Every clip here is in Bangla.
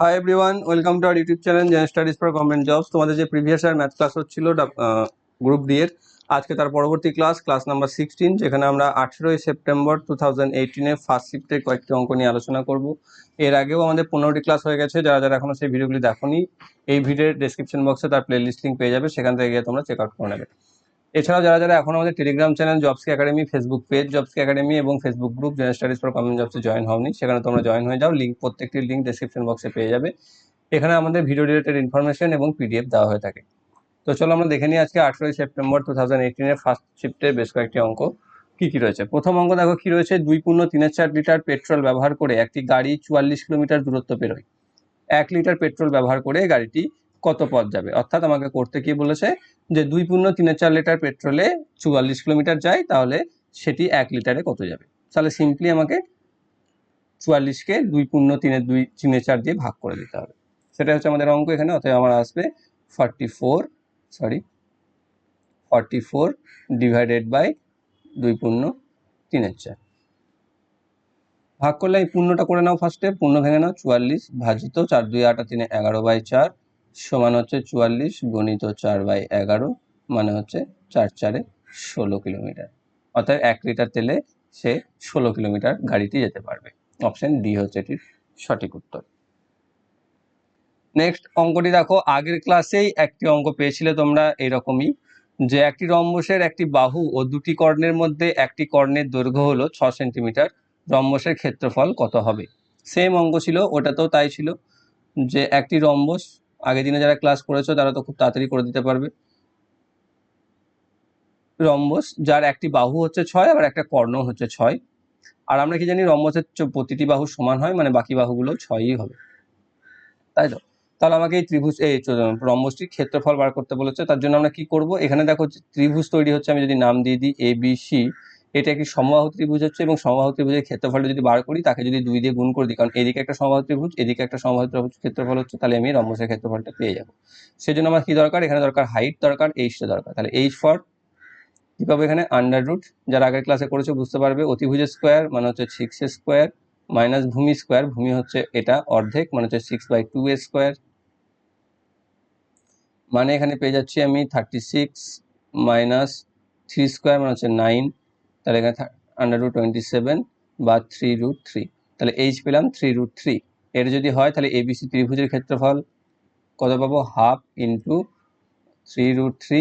Hi everyone welcome to our YouTube channel gen studies for government jobs তোমাদের যে প্রিভিয়াস ইয়ার ম্যাথ ক্লাস হচ্ছিল গ্রুপ ডি এর, আজকে তার পরবর্তী ক্লাস ক্লাস নাম্বার সিক্সটিন যেখানে আমরা আঠেরোই সেপ্টেম্বর টু থাউজেন্ড এইটিনে ফার্স্ট শিফটের কয়েকটি অঙ্ক নিয়ে আলোচনা করব। এর আগেও আমাদের পনেরোটি ক্লাস হয়ে গেছে, যারা যারা এখনও সেই ভিডিওগুলি দেখোনি, এই ভিডিওর ডেসক্রিপশন বক্সে তার প্লে লিস্ট লিঙ্ক পেয়ে যাবে, সেখান থেকে গিয়ে তোমরা চেক আউট করে নেবে। এছাড়াও যারা যারা এখন আমাদের টেলিগ্রাম চ্যানেল জবসকি একাডেমি ফেসবুক পেজ জবসকি একাডেমি এবং Facebook group general studies for government জবসে join হওনি, সেখানে তোমরা জয়েন হয়ে যাও। লিঙ্ক প্রত্যেকটি লিঙ্ক ডেসক্রিপশন বক্সে পেয়ে যাবে। এখানে আমাদের ভিডিও রিলেটেড ইনফরমেশন এবং পিডিএফ দেওয়া হয়ে থাকে। তো চলো আমরা দেখে নিই আজকে আঠেরোই সেপ্টেম্বর টু থাউজেন্ড এইটিনের ফার্স্ট শিফটের বেশ কয়েকটি অঙ্ক। কি কি রয়েছে? প্রথম অঙ্ক দেখো, কি রয়েছে? দুই পূর্ণ, তিনের চার লিটার পেট্রোল ব্যবহার করে একটি গাড়ি চুয়াল্লিশ কিলোমিটার দূরত্ব পেরোয়। এক লিটার পেট্রোল ব্যবহার করে গাড়িটি কত পথ যাবে? অর্থাৎ আমাকে করতে কি বলেছে যে দুই পূর্ণ তিনের চার লিটার পেট্রোলে চুয়াল্লিশ কিলোমিটার যায়, তাহলে সেটি এক লিটারে কত যাবে? তাহলে সিম্পলি আমাকে চুয়াল্লিশকে দুই পূর্ণ তিনের দুই তিনের চার দিয়ে ভাগ করে দিতে হবে। সেটা হচ্ছে আমাদের অঙ্ক এখানে, অতএব আমার আসবে forty four sorry forty four divided by দুই পূর্ণ তিনের চার। ভাগ করলে এই পূর্ণটা করে নাও ফার্স্টে পূর্ণ ভেঙে নাও, চুয়াল্লিশ, ভাজিত চার দুই আটা তিনে এগারো বাই চার সমান হচ্ছে চুয়াল্লিশ গণিত চার বাই এগারো মানে হচ্ছে চার চারে ষোলো কিলোমিটার। অর্থাৎ এক লিটার তেলে সে ষোলো কিলোমিটার গাড়িটি যেতে পারবে। অপশন ডি হচ্ছে এটির সঠিক উত্তর। নেক্সট অঙ্কটি দেখো, আগের ক্লাসেই একটি অঙ্ক পেয়েছিলে তোমরা এরকমই, যে একটি রম্বসের একটি বাহু ও দুটি কর্ণের মধ্যে একটি কর্ণের দৈর্ঘ্য হলো ছ সেন্টিমিটার, রম্বসের ক্ষেত্রফল কত হবে? সেম অঙ্ক ছিল, ওটাতেও তাই ছিল, যে একটি রম্বস আগের দিনে যারা ক্লাস করেছ, তারা তো খুব তাড়াতাড়ি করে দিতে পারবে। রম্বস, যার একটি বাহু হচ্ছে ছয়, আবার একটা কর্ণ হচ্ছে ছয়। আর আমরা কি জানি, রম্বসের প্রতিটি বাহু সমান হয় মানে বাকি বাহুগুলো ছয়ই হবে। তাই তো? তাহলে আমাকে এই ত্রিভুজ, এই রম্বসটির ক্ষেত্রফল বার করতে বলেছে, তার জন্য আমরা কি করব? এখানে দেখো ত্রিভুজ তৈরি হচ্ছে, আমি যদি নাম দিয়ে দিই এ বি সি এটা একটি সমবাহু ত্রিভুজ হচ্ছে এবং সমবাহু ত্রিভুজের ক্ষেত্রফলটা যদি বার করি, তাকে যদি দুই দিয়ে গুণ করে দিই, কারণ এদিকে একটা সমবাহু ত্রিভুজ, এদিকে একটা সমবাহু ত্রিভুজ, ক্ষেত্রফল হচ্ছে, তাহলে আমি রম্বসের ক্ষেত্রফলটা পেয়ে যাব। সেজন্য আমার কি দরকার? এখানে দরকার হাইট দরকার এইচটা দরকার। তাহলে এইচ ফর কি পাবো এখানে? আন্ডার রুট যারা আগের ক্লাসে করেছে বুঝতে পারবে, অতিভুজের স্কোয়ার মানে হচ্ছে সিক্স স্কোয়ার মাইনাস ভূমি স্কোয়ার ভূমি হচ্ছে এটা অর্ধেক মানে হচ্ছে সিক্স বাই টু স্কোয়ার মানে এখানে পেয়ে যাচ্ছি আমি thirty six minus three square মানে হচ্ছে নাইন তাহলে এখানে আন্ডার রুট টোয়েন্টি সেভেন বা থ্রি রুট থ্রি তাহলে এইচ পেলাম থ্রি রুট থ্রি এর যদি হয়, তাহলে এবিসি ত্রিভুজের ক্ষেত্রফল কত পাবো? Half into three root three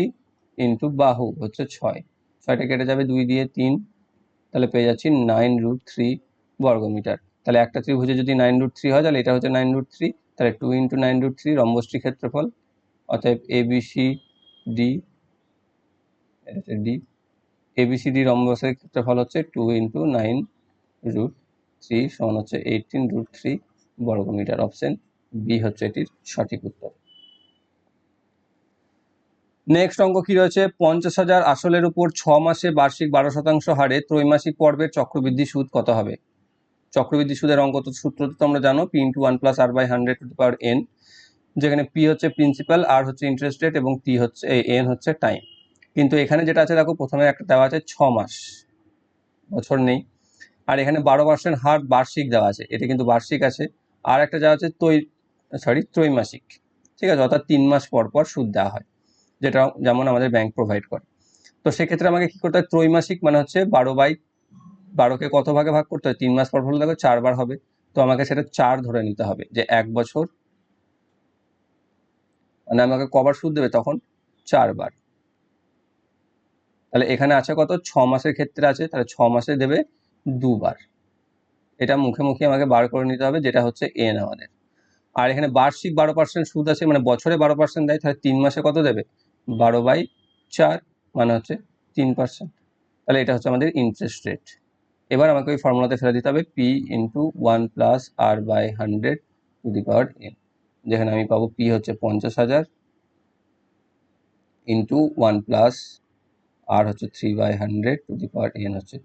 into বাহু, হচ্ছে ছয়। ছয়টা কেটে যাবে দুই দিয়ে তিন, তাহলে পেয়ে যাচ্ছি নাইন রুট থ্রি বর্গমিটার। তাহলে একটা ত্রিভুজে যদি নাইন রুট থ্রি হয়, তাহলে এটা হচ্ছে নাইন রুট থ্রি তাহলে two into nine root three রম্বসটি ক্ষেত্রফল। অতএব এবিসি ডি এটা ডি এবিসিডি রম্বসের ক্ষেত্রফল হচ্ছে two into nine root three সমান হচ্ছে এইটিন রুট থ্রি বর্গমিটার অপশন বি হচ্ছে এটির সঠিক উত্তর। নেক্সট অঙ্ক কি রয়েছে? পঞ্চাশ হাজার আসলের উপর ছ মাসে বার্ষিক বারো শতাংশ হারে ত্রৈমাসিক পর্বের চক্রবৃদ্ধি সুদ কত হবে? চক্রবৃদ্ধি সুদের অঙ্ক সূত্র তো তোমরা জানো P into one plus R by hundred to power N যেখানে পি হচ্ছে প্রিন্সিপাল আর হচ্ছে ইন্টারেস্ট রেট এবং টি হচ্ছে এন হচ্ছে টাইম কিন্তু এখানে যেটা আছে, দেখো, প্রথমে একটা দেওয়া আছে ছ মাস। বছর নেই। আর এখানে বারো পার্সেন্ট হার বার্ষিক দেওয়া আছে। এটা কিন্তু বার্ষিক আছে। আর একটা দেওয়া আছে তৈ সরি ত্রৈমাসিক। ঠিক আছে? অর্থাৎ তিন মাস পর পর সুদ দেওয়া হয়, যেটা যেমন আমাদের ব্যাংক প্রোভাইড করে। তো সেক্ষেত্রে আমাকে কি করতে হয়? ত্রৈমাসিক মানে হচ্ছে বারো বাই বারোকে কত ভাগে ভাগ করতে হয়? তিন মাস পর হলে দেখো চারবার হবে। তো আমাকে সেটা চার ধরে নিতে হবে যে এক বছর। মানে আমাকে কবার সুদ দেবে তখন চারবার তাহলে এখানে আছে কত? ছ মাসের ক্ষেত্রে আছে, তাহলে ছ মাসে দেবে দুবার। এটা মুখে মুখে আমাকে বার করে নিতে হবে, যেটা হচ্ছে এন আমাদের। আর এখানে বার্ষিক বারো পার্সেন্ট সুদ আছে মানে বছরে বারো পার্সেন্ট দেয়, তাহলে তিন মাসে কত দেবে? বারো বাই চার মানে হচ্ছে তিন পার্সেন্ট তাহলে এটা হচ্ছে আমাদের ইন্টারেস্ট রেট এবার আমাকে ওই ফর্মুলাতে ফেলে দিতে হবে P into one plus R by hundred to the power N যেখানে আমি পাবো পি হচ্ছে পঞ্চাশ হাজার ইন্টু ওয়ান প্লাস আর হচ্ছে three by hundred to the power N হচ্ছে।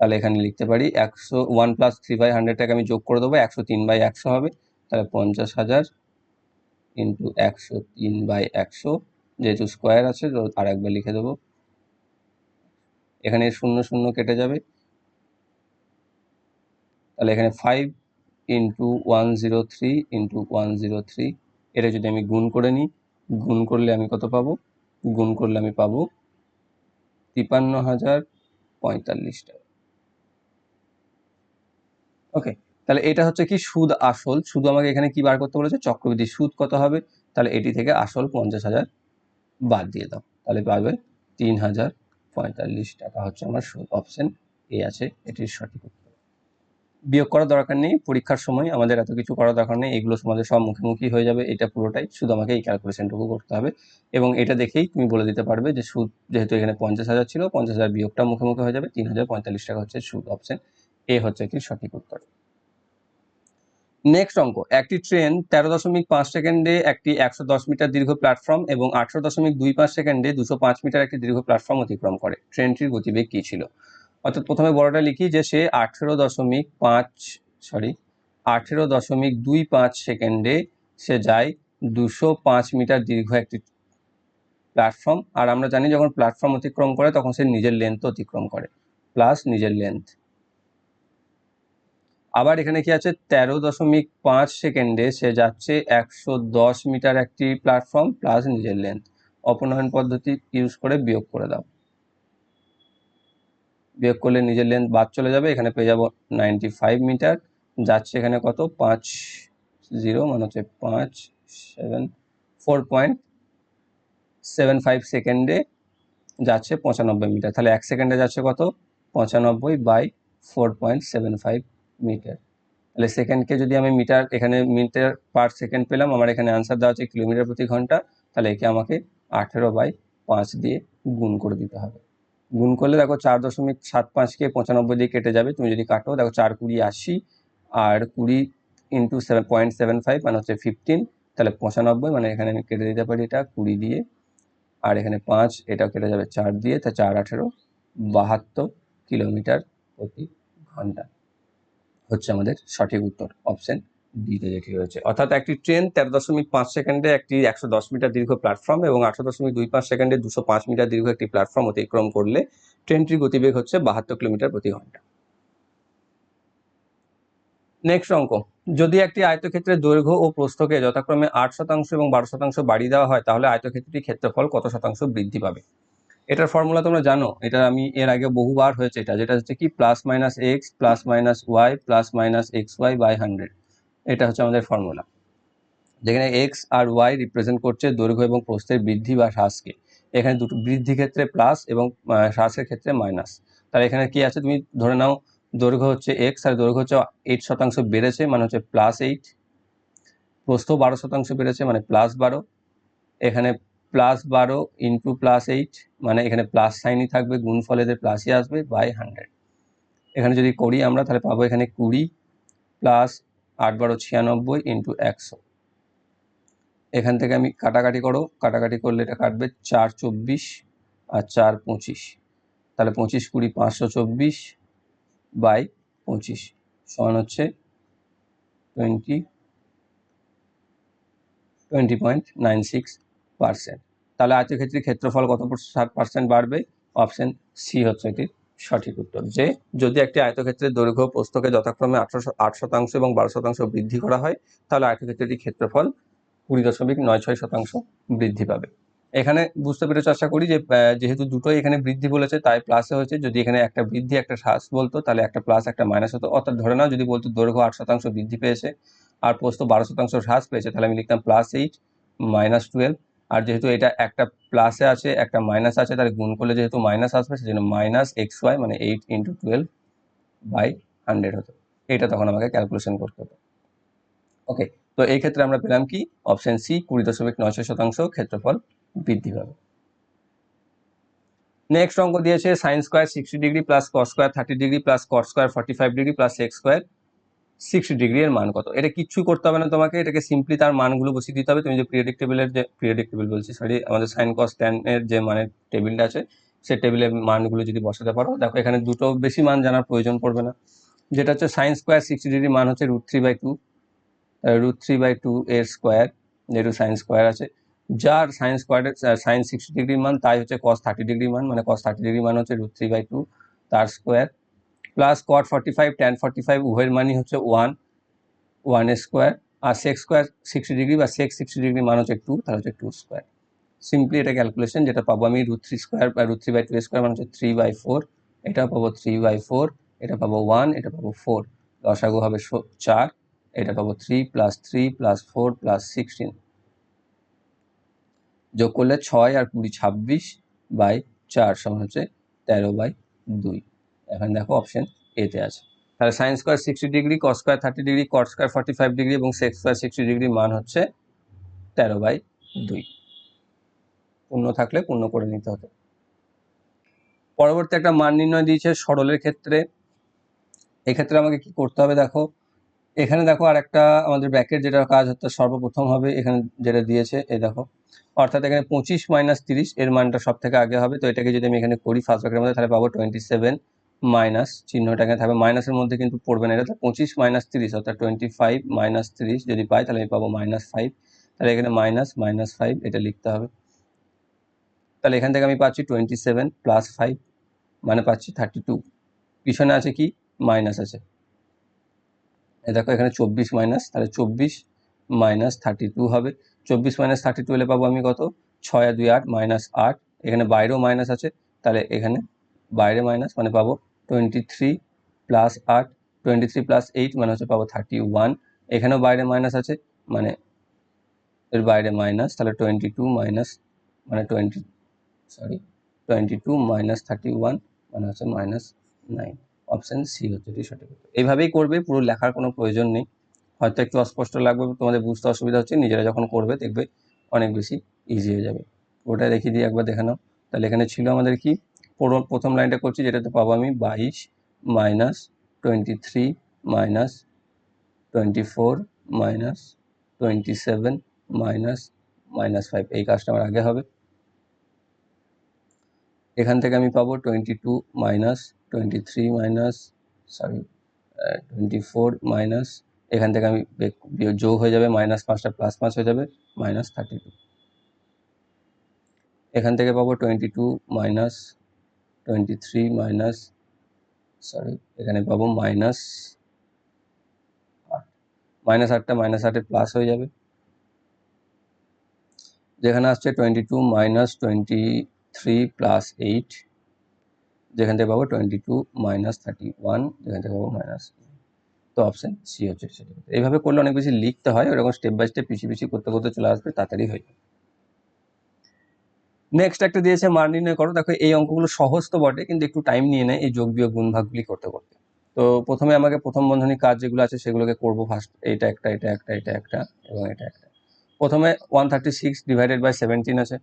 তাহলে এখানে লিখতে পারি একশো ওয়ান প্লাস থ্রি বাই হান্ড্রেডটাকে আমি যোগ করে দেবো, একশো তিন বাই একশো হবে। তাহলে পঞ্চাশ হাজার ইন্টু একশো তিন বাই একশো, যেহেতু স্কোয়ার আছে, তো আর একবার লিখে দেবো। এখানে শূন্য শূন্য কেটে যাবে। তাহলে এখানে five into one zero three into one zero three এটা যদি আমি গুণ করে নিই, গুণ করলে আমি কত পাবো? গুণ করলে আমি পাবো তিপান্ন হাজার পঁয়তাল্লিশ টাকা। ওকে তাহলে এটা হচ্ছে কি সুদ আসল? শুধু আমাকে এখানে কি বার করতে বলেছে? চক্রবৃদ্ধি সুদ কত হবে? তাহলে এটি থেকে আসল পঞ্চাশ হাজার বাদ দিয়ে দাও। তাহলে পাবে তিন হাজার পঁয়তাল্লিশ টাকা। হচ্ছে আমার সুদ। অপশন এ আছে, এটির সঠিক বিয়োগ করার দরকার নেই। পরীক্ষার সময় আমাদের এত কিছু করার দরকার নেই। এগুলো আমাদের সব মুখোমুখি হয়ে যাবে। এটা পুরোটাই শুধু আমাকে এই ক্যালকুলেশনটুকু করতে হবে। এবং এটা দেখেই তুমি বলে দিতে পারবে যে সুদ যেহেতু এখানে পঞ্চাশ হাজার ছিল, পঞ্চাশ হাজার বিয়োগটা মুখোমুখি হয়ে যাবে। তিন হাজার পঁয়তাল্লিশ টাকা হচ্ছে সুদ অপশন এ হচ্ছে কি সঠিক উত্তর। নেক্সট অঙ্ক। একটি ট্রেন তেরো দশমিক পাঁচ সেকেন্ডে একটি একশো দশ মিটার দীর্ঘ প্ল্যাটফর্ম এবং আঠারো দশমিক দুই পাঁচ সেকেন্ডে দুশো পাঁচ মিটার একটি দীর্ঘ প্ল্যাটফর্ম অতিক্রম করে। ট্রেনটির গতিবেগ কী ছিল? অর্থাৎ প্রথমে বড়টা লিখি যে সে আঠেরো দশমিক পাঁচ সরি আঠেরো দশমিক দুই পাঁচ সেকেন্ডে সে যায় দুশো পাঁচ মিটার দীর্ঘ একটি প্ল্যাটফর্ম আর আমরা জানি যখন প্ল্যাটফর্ম অতিক্রম করে তখন সে নিজের লেন্থ অতিক্রম করে প্লাস নিজের লেন্থ আবার এখানে কি আছে? তেরো দশমিক পাঁচ সেকেন্ডে সে যাচ্ছে একশো দশ মিটার একটি প্ল্যাটফর্ম প্লাস নিজের লেন্থ অপনয়ন পদ্ধতি ইউজ করে বিয়োগ করে দাও। বিয়োগ করলে নিজের লেন্থ বাদ চলে যাবে, এখানে পেয়ে যাব নাইনটি ফাইভ মিটার যাচ্ছে এখানে কত? পাঁচ জিরো মানে হচ্ছে পাঁচ seven four point seven five সেকেন্ডে যাচ্ছে পঁচানব্বই মিটার তাহলে এক সেকেন্ডে যাচ্ছে কত? পঁচানব্বই by four point seven five metre তাহলে সেকেন্ডকে যদি আমি মিটার এখানে মিটার পার সেকেন্ড পেলাম, আমার এখানে আনসার দেওয়া হচ্ছে কিলোমিটার প্রতি ঘণ্টা, তাহলে একে আমাকে আঠেরো বাই পাঁচ দিয়ে গুণ করে দিতে হবে। গুণ করলে দেখো চার দশমিক সাত পাঁচকে পঁচানব্বই দিয়ে কেটে যাবে। তুমি যদি কাটো, দেখো চার কুড়ি আশি আর কুড়ি into seven point seven five মানে হচ্ছে ফিফটিন তাহলে পঁচানব্বই মানে এখানে আমি কেটে দিতে পারি এটা কুড়ি দিয়ে। আর এখানে পাঁচ, এটাও কেটে যাবে চার দিয়ে, তা চার আঠেরো, বাহাত্তর কিলোমিটার প্রতি ঘণ্টা। হচ্ছে আমাদের সঠিক উত্তর অপশন ডিতে যেটি রয়েছে অর্থাৎ একটি ট্রেন তেরো দশমিক পাঁচ সেকেন্ডে একটি একশো দশ মিটার দীর্ঘ প্ল্যাটফর্ম এবং আঠারো দশমিক দুই পাঁচ সেকেন্ডে দুশো পাঁচ মিটার দীর্ঘ একটি প্ল্যাটফর্ম অতিক্রম করলে ট্রেনটির গতিবেগ হচ্ছে বাহাত্তর কিলোমিটার প্রতি ঘণ্টা। নেক্সট অঙ্ক। যদি একটি আয়তক্ষেত্রের দৈর্ঘ্য ও প্রস্থকে যথাক্রমে আট শতাংশ এবং বারো শতাংশ বাড়িয়ে দেওয়া হয়, তাহলে আয়তক্ষেত্রটির ক্ষেত্রফল কত শতাংশ বৃদ্ধি পাবে? এটার ফর্মুলা তোমরা জানো। এটা আমি এর আগে বহুবার হয়েছে এটা, যেটা হচ্ছে কি? Plus minus X plus minus Y plus minus X Y by hundred এটা হচ্ছে আমাদের ফর্মুলা যেখানে এক্স আর ওয়াই রিপ্রেজেন্ট করছে দৈর্ঘ্য এবং প্রস্থের বৃদ্ধি বা হ্রাসকে। এখানে দুটো বৃদ্ধি ক্ষেত্রে প্লাস এবং হ্রাসের ক্ষেত্রে মাইনাস তাহলে এখানে কি আছে? তুমি ধরে নাও, দৈর্ঘ্য হচ্ছে এক্স আর দৈর্ঘ্য হচ্ছে এইট শতাংশ বেড়েছে মানে হচ্ছে প্লাস এইট প্রস্থ বারো শতাংশ বেড়েছে মানে প্লাস বারো। এখানে প্লাস বারো ইন্টু প্লাস এইট মানে এখানে প্লাস সাইনই থাকবে, গুণফল এদের প্লাসই আসবে বাই হান্ড্রেড এখানে যদি করি আমরা, তাহলে পাবো এখানে কুড়ি প্লাস আট বারো ছিয়ানব্বই ইন্টু একশো। এখান থেকে আমি কাটাকাটি করো, কাটাকাটি করলে এটা কাটবে চার চব্বিশ আর চার পঁচিশ। তাহলে পঁচিশ কুড়ি পাঁচশো চব্বিশ বাই পঁচিশ, সমান হচ্ছে twenty twenty point nine six percent. তাহলে আয়তক্ষেত্রের ক্ষেত্রফল কত পার্সেন্ট বাড়বে? অপশন সি হচ্ছে এটির। সঠিক উত্তর যে, যদি একটি আয়তক্ষেত্রের দৈর্ঘ্য প্রস্থকে যথাক্রমে আঠারোশো আট শতাংশ এবং বারো শতাংশ বৃদ্ধি করা হয়, তাহলে আয়তক্ষেত্রটির ক্ষেত্রফল কুড়ি দশমিক নয় ছয় শতাংশ বৃদ্ধি পাবে। এখানে বুঝতে পেরেছ আশা করি যে যেহেতু দুটোই এখানে বৃদ্ধি বলেছে, তাই প্লাসে হয়েছে। যদি এখানে একটা বৃদ্ধি, একটা হ্রাস বলতো, তাহলে একটা প্লাস একটা মাইনাস হতো। অর্থাৎ ধরে নাও, যদি বলতো দৈর্ঘ্য আট শতাংশ বৃদ্ধি পেয়েছে, আর প্রস্থ বারো শতাংশ হ্রাস পেয়েছে, তাহলে আমি লিখতাম প্লাস এইট মাইনাস টুয়েলভ আর যেহেতু এটা একটা প্লাসে আছে, একটা মাইনাস আছে, তাহলে গুণ করলে যেহেতু মাইনাস আসবে, সেজন্য মাইনাস এক্স ওয়াই মানে eight into twelve by hundred হতো। এটা তখন আমাকে ক্যালকুলেশন করতে হতো ওকে তো এই ক্ষেত্রে আমরা পেলাম কি? অপশন সি কুড়ি দশমিক নয়শো শতাংশ ক্ষেত্রফল বৃদ্ধি পাবে। নেক্সট অঙ্ক দিয়েছে sine square sixty degree plus cos square thirty degree plus cot square forty five degree plus X square sixty degree এর মান কত? এটা কিচ্ছু করতে হবে না তোমাকে, এটাকে সিম্পলি তার মানগুলো বসিয়ে দিতে হবে। তুমি যে পিরিয়ডিক টেবিলের যে পিরিয়ডিক টেবিল বলছি সরি আমাদের সাইন কস এর যে মানের টেবিলটা আছে, সেই টেবিলের মানগুলো যদি বসাতে পারো, দেখো এখানে দুটো বেশি মান জানার প্রয়োজন পড়বে না। যেটা হচ্ছে সাইন স্কোয়ার সিক্সটি ডিগ্রি মান হচ্ছে root three by two root three by two এর স্কোয়ার যেহেতু সাইন স্কোয়ার আছে। যার সাইন স্কোয়ারের সাইন সিক্সটি ডিগ্রি মান, তাই হচ্ছে কস থার্টি ডিগ্রি মান মানে কস থার্টি ডিগ্রি মান হচ্ছে রুট থ্রি বাই টু তার square plus cot forty five tan forty five উভয়ের মানই হচ্ছে ওয়ান ওয়ান স্কোয়ার আর সেক্স স্কোয়ার সিক্সটি ডিগ্রি বা সেক্স সিক্সটি ডিগ্রি মান হচ্ছে টু তাহলে হচ্ছে টু স্কোয়ার সিম্পলি এটা ক্যালকুলেশন যেটা পাবো আমি রুট থ্রি স্কোয়ার বা root three by two square মানে হচ্ছে থ্রি বাই ফোর এটা পাবো থ্রি বাই ফোর এটা পাবো ওয়ান এটা পাবো ফোর লসাগু হবে চার, এটা পাবো three plus three plus four plus sixteen যোগ করলে ছয় আর কুড়ি ছাব্বিশ বাই চার সমান হচ্ছে তেরো বাই দুই। এখন দেখো অপশন এতে আছে। তাহলে sine square sixty degree cos square thirty degree cot square forty five degree এবং সেক্স স্কোয়ার সিক্সটি ডিগ্রি মান হচ্ছে তেরো বাই দুই। পূর্ণ থাকলে পূর্ণ করে নিতে হতো পরবর্তী একটা মান নির্ণয় দিয়েছে সরলের ক্ষেত্রে। এক্ষেত্রে আমাকে কি করতে হবে দেখো? এখানে দেখো আর একটা আমাদের ব্যাকের যেটা কাজ হচ্ছে সর্বপ্রথম হবে, এখানে যেটা দিয়েছে, এই দেখো। অর্থাৎ এখানে পঁচিশ মাইনাস তিরিশ, এর মানটা সব থেকে আগে হবে। তো এটাকে যদি আমি এখানে করি ফার্স্ট ব্র্যাকেটের মধ্যে, তাহলে পাবো টোয়েন্টি সেভেন মাইনাস চিহ্নটা এখানে থাকবে। মাইনাসের মধ্যে কিন্তু পড়বে না, এটা পঁচিশ মাইনাস তিরিশ, অর্থাৎ টোয়েন্টি ফাইভ মাইনাস তিরিশ যদি পাই তাহলে আমি পাবো মাইনাস ফাইভ তাহলে এখানে মাইনাস মাইনাস ফাইভ এটা লিখতে হবে। তাহলে এখান থেকে আমি পাচ্ছি টোয়েন্টি সেভেন প্লাস ফাইভ মানে পাচ্ছি থার্টি টু পিছনে আছে কি? মাইনাস আছে। এ দেখো এখানে চব্বিশ মাইনাস, তাহলে চব্বিশ মাইনাস থার্টি টু হবে। চব্বিশ মাইনাস থার্টি টু হলে পাবো আমি কত? ছয় দুই আট মাইনাস আট। এখানে বাইরেও মাইনাস আছে, তাহলে এখানে বাইরে মাইনাস মানে পাবো টোয়েন্টি থ্রি প্লাস আট টোয়েন্টি থ্রি প্লাস এইট মানে হচ্ছে পাবো থার্টি ওয়ান এখানেও বাইরে মাইনাস আছে মানে এর বাইরে মাইনাস তাহলে টোয়েন্টি টু মাইনাস মানে twenty sorry twenty two minus thirty one মানে হচ্ছে মাইনাস নাইন অপশান সি হচ্ছে এটি সঠিক এইভাবেই করবে, পুরো লেখার কোনো প্রয়োজন নেই। হয়তো একটু অস্পষ্ট লাগবে, তোমাদের বুঝতে অসুবিধা হচ্ছে, নিজেরা যখন করবে দেখবে অনেক বেশি ইজি হয়ে যাবে। ওটা দেখিয়ে দিয়ে একবার দেখে নাও। তাহলে এখানে ছিল আমাদের কি? প্রথম লাইনটা করছি, যেটাতে পাবো আমি বাইশ minus twenty three minus twenty four minus twenty seven minus minus five. এই কাজটা আমার আগে হবে। এখান থেকে আমি পাবো twenty two minus twenty three minus, sorry twenty four minus, এখান থেকে আমি যোগ হয়ে যাবে, মাইনাস পাঁচটা প্লাস পাঁচ হয়ে যাবে, মাইনাস থার্টি টু। এখান থেকে পাবো twenty two minus twenty three minus sorry এখানে পাবো মাইনাস মাইনাস আটটা মাইনাস আটে প্লাস হয়ে যাবে। যেখানে আসছে twenty two minus twenty three plus eight যেখান থেকে পাবো twenty two minus thirty one যেখান থেকে পাবো মাইনাস তো অপশন সি হচ্ছে এইভাবে করলে অনেক বেশি লিখতে হয়, ওরকম স্টেপ বাই স্টেপ পিছিয়ে পিছিয়ে করতে করতে চলে আসবে, তাড়াতাড়ি হয়ে যাবে। নেক্সট একটা দিয়েছে, মান নির্ণয় করো। দেখো, এই অঙ্কগুলো সহজ তো বটে, কিন্তু একটু টাইম নিয়ে নেয়, এই যোগ বিয়োগ গুণ ভাগগুলি করতে করতে। তো প্রথমে আমাকে প্রথম বন্ধনী কাজ যেগুলো আছে, সেগুলোকে করব ফার্স্ট এটা একটা এটা একটা এটা একটা এবং এটা একটা। প্রথমে one thirty six divided by seventeen আছে।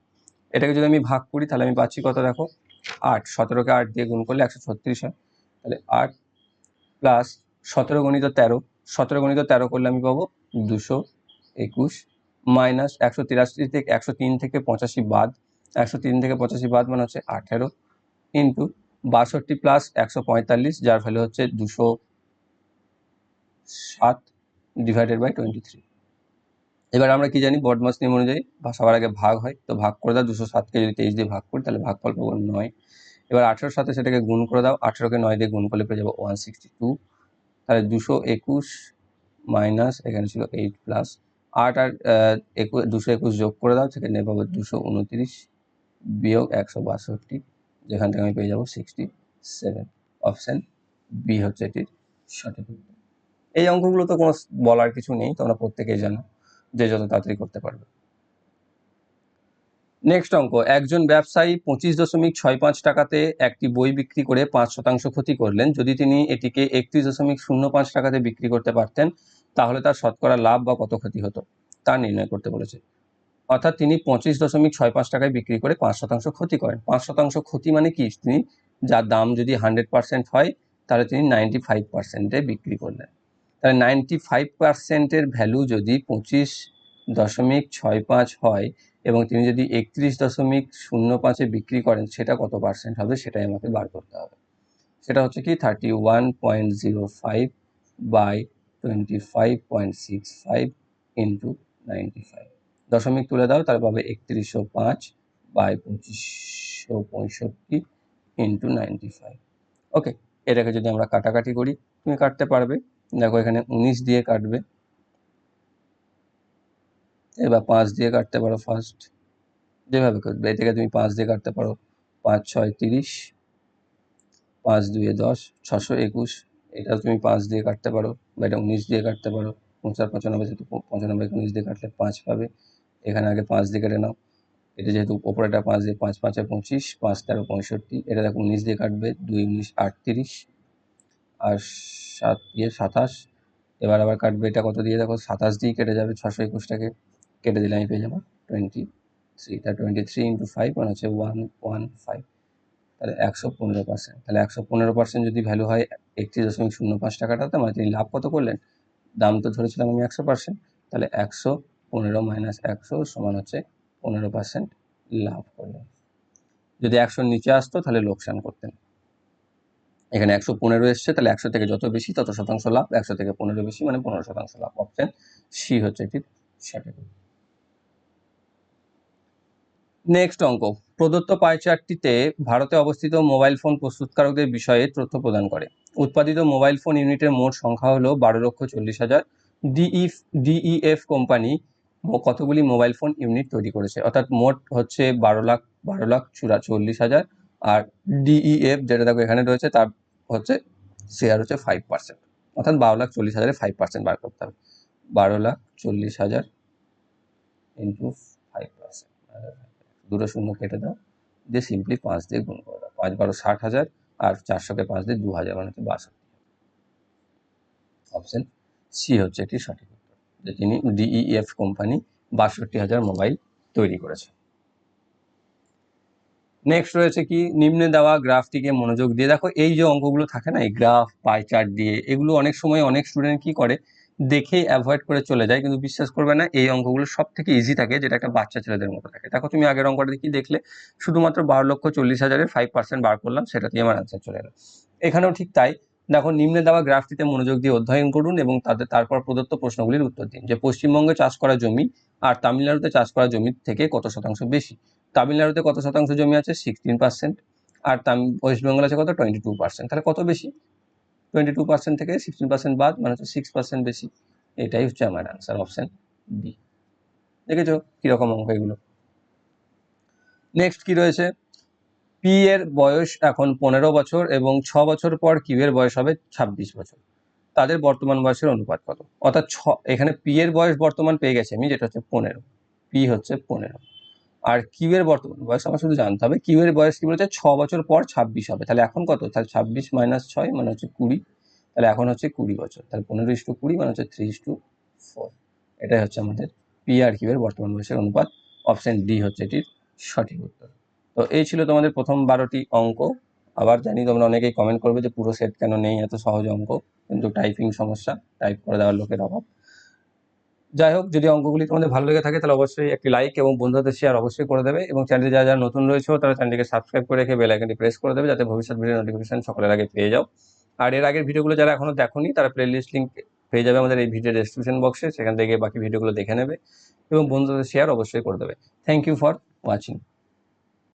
এটাকে যদি আমি ভাগ করি, তাহলে আমি পাচ্ছি কত দেখো? আট। সতেরোকে আট দিয়ে গুণ করলে একশো ছত্রিশ হয়। তাহলে আট প্লাস সতেরো গণিত তেরো। সতেরো গণিত তেরো করলে আমি পাবো দুশো একুশ। মাইনাস একশো তিরাশি থেকে একশো তিন থেকে পঁচাশি বাদ। একশো তিন থেকে পঁচাশি বাদ মানে হচ্ছে আঠেরো ইন্টু বাষট্টি প্লাস একশো পঁয়তাল্লিশ, যার ভ্যালু হচ্ছে দুশো সাত ডিভাইডেড বাই টোয়েন্টি থ্রি। এবার আমরা কি জানি? বডমাস নিয়ম অনুযায়ী সবার আগে ভাগ হয়, তো ভাগ করে দাও, দুশো সাতকে যদি তেইশ দিয়ে ভাগ করি, তাহলে ভাগফল পাবো নয়। এবার আঠেরোর সাথে সেটাকে গুণ করে দাও, আঠেরোকে নয় দিয়ে গুণ করলে পেয়ে যাব ওয়ান সিক্সটি টু তাহলে দুশো একুশ মাইনাস এখানে ছিল এইট প্লাস আট আর একুশ, দুশো একুশ যোগ করে দাও, সেখানে পাবো দুশো উনত্রিশ। বিয়োগ একশো বাষট্টি, যেখান থেকে আমি পেয়ে যাব সিক্সটি সেভেন অপশান বি হচ্ছে এটির সঠিক এই অঙ্কগুলো তো কোনো বলার কিছু নেই, তোমরা প্রত্যেকেই জানো যে যত তাড়াতাড়ি করতে পারবে। নেক্সট অঙ্ক, একজন ব্যবসায়ী পঁচিশ দশমিক ছয় পাঁচ টাকাতে একটি বই বিক্রি করে পাঁচ শতাংশ ক্ষতি করলেন। যদি তিনি এটিকে একত্রিশ দশমিক শূন্য পাঁচ টাকাতে বিক্রি করতে পারতেন, তাহলে তার শতকরা লাভ বা কত ক্ষতি হতো, তা নির্ণয় করতে বলেছে। অর্থাৎ তিনি পঁচিশ দশমিক ছয় পাঁচ টাকায় বিক্রি করে পাঁচ শতাংশ ক্ষতি করেন। পাঁচ শতাংশ ক্ষতি মানে কি? তিনি যার দাম যদি হান্ড্রেড পার্সেন্ট হয়, তাহলে তিনি নাইনটি ফাইভ পার্সেন্টে বিক্রি করলেন। তাহলে নাইনটি ফাইভ পার্সেন্টের ভ্যালু যদি পঁচিশ দশমিক ছয় পাঁচ হয় এবং তিনি যদি একত্রিশ দশমিক শূন্য পাঁচে বিক্রি করেন, সেটা কত পার্সেন্ট হবে? সেটাই আমাকে বার করতে হবে। সেটা হচ্ছে কি? Thirty one point zero five by twenty five point six five into ninety five দশমিক তুলে দাও, তাহলে পাবে একত্রিশশো পাঁচ বাই পঁচিশশো পঁয়ষট্টি ইন্টু নাইনটি ফাইভ ওকে এটাকে যদি আমরা কাটাকাটি করি, তুমি কাটতে পারবে। দেখো এখানে উনিশ দিয়ে কাটবে। এবার পাঁচ দিয়ে কাটতে পারো ফার্স্ট যেভাবে করবে এ থেকে তুমি পাঁচ দিয়ে কাটতে পারো। পাঁচ, ছয়, তিরিশ। পাঁচ দুয়ে দশ, ছশো একুশ। এটা তুমি পাঁচ দিয়ে কাটতে পারো, বা এটা উনিশ দিয়ে কাটতে পারো। পঞ্চাশ, পঁচানব্বই পঁচানব্বই, উনিশ দিয়ে কাটলে পাঁচ পাবে। এখানে আগে পাঁচ দিয়ে কেটে নাও। এটা যেহেতু ওপরেটা পাঁচ দিয়ে পাঁচ, পাঁচে পঁচিশ, পাঁচ, তেরো, পঁয়ষট্টি, এটা দেখো উনিশ দিয়ে কাটবে, দুই, উনিশ, আটত্রিশ, আর সাত দিয়ে সাতাশ। এবার আবার কাটবে এটা কত দিয়ে? দেখো সাতাশ দিয়ে কেটে যাবে, ছশো একুশটাকে কেটে দিলে আমি পেয়ে যাব টোয়েন্টি থ্রি তা টোয়েন্টি থ্রি ইন্টু ফাইভ মানে হচ্ছে ওয়ান ওয়ান ফাইভ তাহলে একশো পনেরো পার্সেন্ট তাহলে একশো পনেরো পার্সেন্ট যদি ভ্যালু হয় একত্রিশ দশমিক শূন্য পাঁচ টাকাটাতে মানে তিনি লাভ কত করলেন? দাম তো ধরেছিলাম আমি একশো পার্সেন্ট তাহলে একশো পনেরো মাইনাস একশো সমান হচ্ছে পনেরো পার্সেন্ট লাভ করলেন যদি একশোর নিচে আসতো তাহলে লোকসান করতেন। এখানে একশো পনেরো এসছে, তাহলে একশো থেকে যত বেশি, তত শতাংশ লাভ। একশো থেকে পনেরো বেশি মানে পনেরো শতাংশ লাভ। অপশন সি হচ্ছে এটির সঠিক নেক্সট অঙ্ক। প্রদত্ত পাই চার্টটিতে ভারতে অবস্থিত মোবাইল ফোন প্রস্তুতকারকদের বিষয়ে তথ্য প্রদান করে। উৎপাদিত মোবাইল ফোন ইউনিটের মোট সংখ্যা হলো বারো লক্ষ চল্লিশ হাজার। ডিইফ ডিইএফ কোম্পানি কতগুলি মোবাইল ফোন ইউনিট তৈরি করেছে। অর্থাৎ মোট হচ্ছে বারো লাখ বারো লাখ চুরা, চল্লিশ হাজার। আর ডিইএফ যেটা দেখো এখানে রয়েছে, তার হচ্ছে শেয়ার হচ্ছে ফাইভ পার্সেন্ট অর্থাৎ বারো লাখ চল্লিশ হাজারে ফাইভ পার্সেন্ট বার করতে হবে। বারো লাখ চল্লিশ হাজার ইন্টু ফাইভ পার্সেন্ট দুটো শূন্য কেটে দাও, দিয়ে সিম্পলি পাঁচ দিয়ে গুণ করে দাও। পাঁচ বারো ষাট হাজার, আর চারশোকে পাঁচ দিয়ে দু হাজার মানে হচ্ছে বাষট্টি। অপশন সি হচ্ছে এটি সঠিক তিনি ডিইএফ কোম্পানি বাষট্টি হাজার মোবাইল তৈরি করেছে। নেক্সট রয়েছে কি? নিম্নে দেওয়া গ্রাফটিকে মনোযোগ দিয়ে দেখো, এই যে অঙ্কগুলো থাকে না, এই গ্রাফ পাই চার্ট দিয়ে, এগুলো অনেক সময় অনেক স্টুডেন্ট কি করে? দেখেই অ্যাভয়েড করে চলে যায়, কিন্তু বিশ্বাস করবে না, এই অঙ্কগুলো সব থেকে ইজি থাকে, যেটা একটা বাচ্চা ছেলেদের মতো থাকে। দেখো, তুমি আগের অঙ্কটা কি দেখলে? শুধুমাত্র বারো লক্ষ চল্লিশ হাজারের ফাইভ পার্সেন্ট বার করলাম সেটাতেই আমার আনসার চলে এলো। এখানেও ঠিক তাই। দেখো নিম্নে দেওয়া গ্রাফটিতে মনোযোগ দিয়ে অধ্যয়ন করুন এবং তাদের, তারপর প্রদত্ত প্রশ্নগুলির উত্তর দিন। যে পশ্চিমবঙ্গে চাষ করা জমি আর তামিলনাড়ুতে চাষ করা জমির থেকে কত শতাংশ বেশি? তামিলনাড়ুতে কত শতাংশ জমি আছে? সিক্সটিন পার্সেন্ট আর ওয়েস্ট বেঙ্গল আছে কত? টোয়েন্টি টু পার্সেন্ট তাহলে কত বেশি? টোয়েন্টি টু পার্সেন্ট থেকে সিক্সটিন পার্সেন্ট বাদ মানে হচ্ছে সিক্স পার্সেন্ট বেশি। এটাই হচ্ছে আমার আনসার অপশন বি দেখেছ কীরকম অঙ্ক এগুলো? নেক্সট কি রয়েছে? পি এর বয়স এখন পনেরো বছর এবং ছ বছর পর কিউ এর বয়স হবে ছাব্বিশ বছর। তাদের বর্তমান বয়সের অনুপাত কত? অর্থাৎ ছ, এখানে পি এর বয়স বর্তমান পেয়ে গেছে আমি, যেটা হচ্ছে পনেরো। পি হচ্ছে পনেরো। আর কিউ এর বর্তমান বয়স, আমার শুধু জানতে হবে কিউ এর বয়স কি বলেছে? ছ বছর পর ছাব্বিশ হবে। তাহলে এখন কত? তাহলে ছাব্বিশ মাইনাস ছয় মানে হচ্ছে কুড়ি। তাহলে এখন হচ্ছে কুড়ি বছর। তাহলে পনেরো ইস টু কুড়ি মানে হচ্ছে থ্রি ইস টু ফোর এটাই হচ্ছে আমাদের পি আর কিউ এর বর্তমান বয়সের অনুপাত। অপশন ডি হচ্ছে এটির সঠিক উত্তর। তো এই ছিল তোমাদের প্রথম বারোটি অঙ্ক। আবার জানি তোমরা অনেকেই কমেন্ট করবে যে পুরো সেট কেন নেই, এত সহজ অঙ্ক, কিন্তু টাইপিং সমস্যা টাইপ করে দেওয়ার লোকের অভাব। যাই হোক, যদি অঙ্কগুলি তোমাদের ভালো লেগে থাকে, তাহলে অবশ্যই একটি লাইক এবং বন্ধুদের শেয়ার অবশ্যই করে দেবে এবং চ্যানেলে যারা যারা নতুন রয়েছে তারা চ্যানেলটিকে সাবস্ক্রাইব করে রেখে বেল আইকনটি প্রেস করে দেবে যাতে ভবিষ্যৎ ভিডিও নোটিফিকেশন সকলের আগে পেয়ে যাও। আর এর আগের ভিডিওগুলো যারা এখনও দেখোনি, তারা প্লেলিস্ট লিঙ্ক পেয়ে যাবে আমাদের এই ভিডিও ডেসক্রিপশন বক্সে সেখান থেকে বাকি ভিডিওগুলো দেখে নেবে এবং বন্ধুদের শেয়ার অবশ্যই করে দেবে। Thank you for watching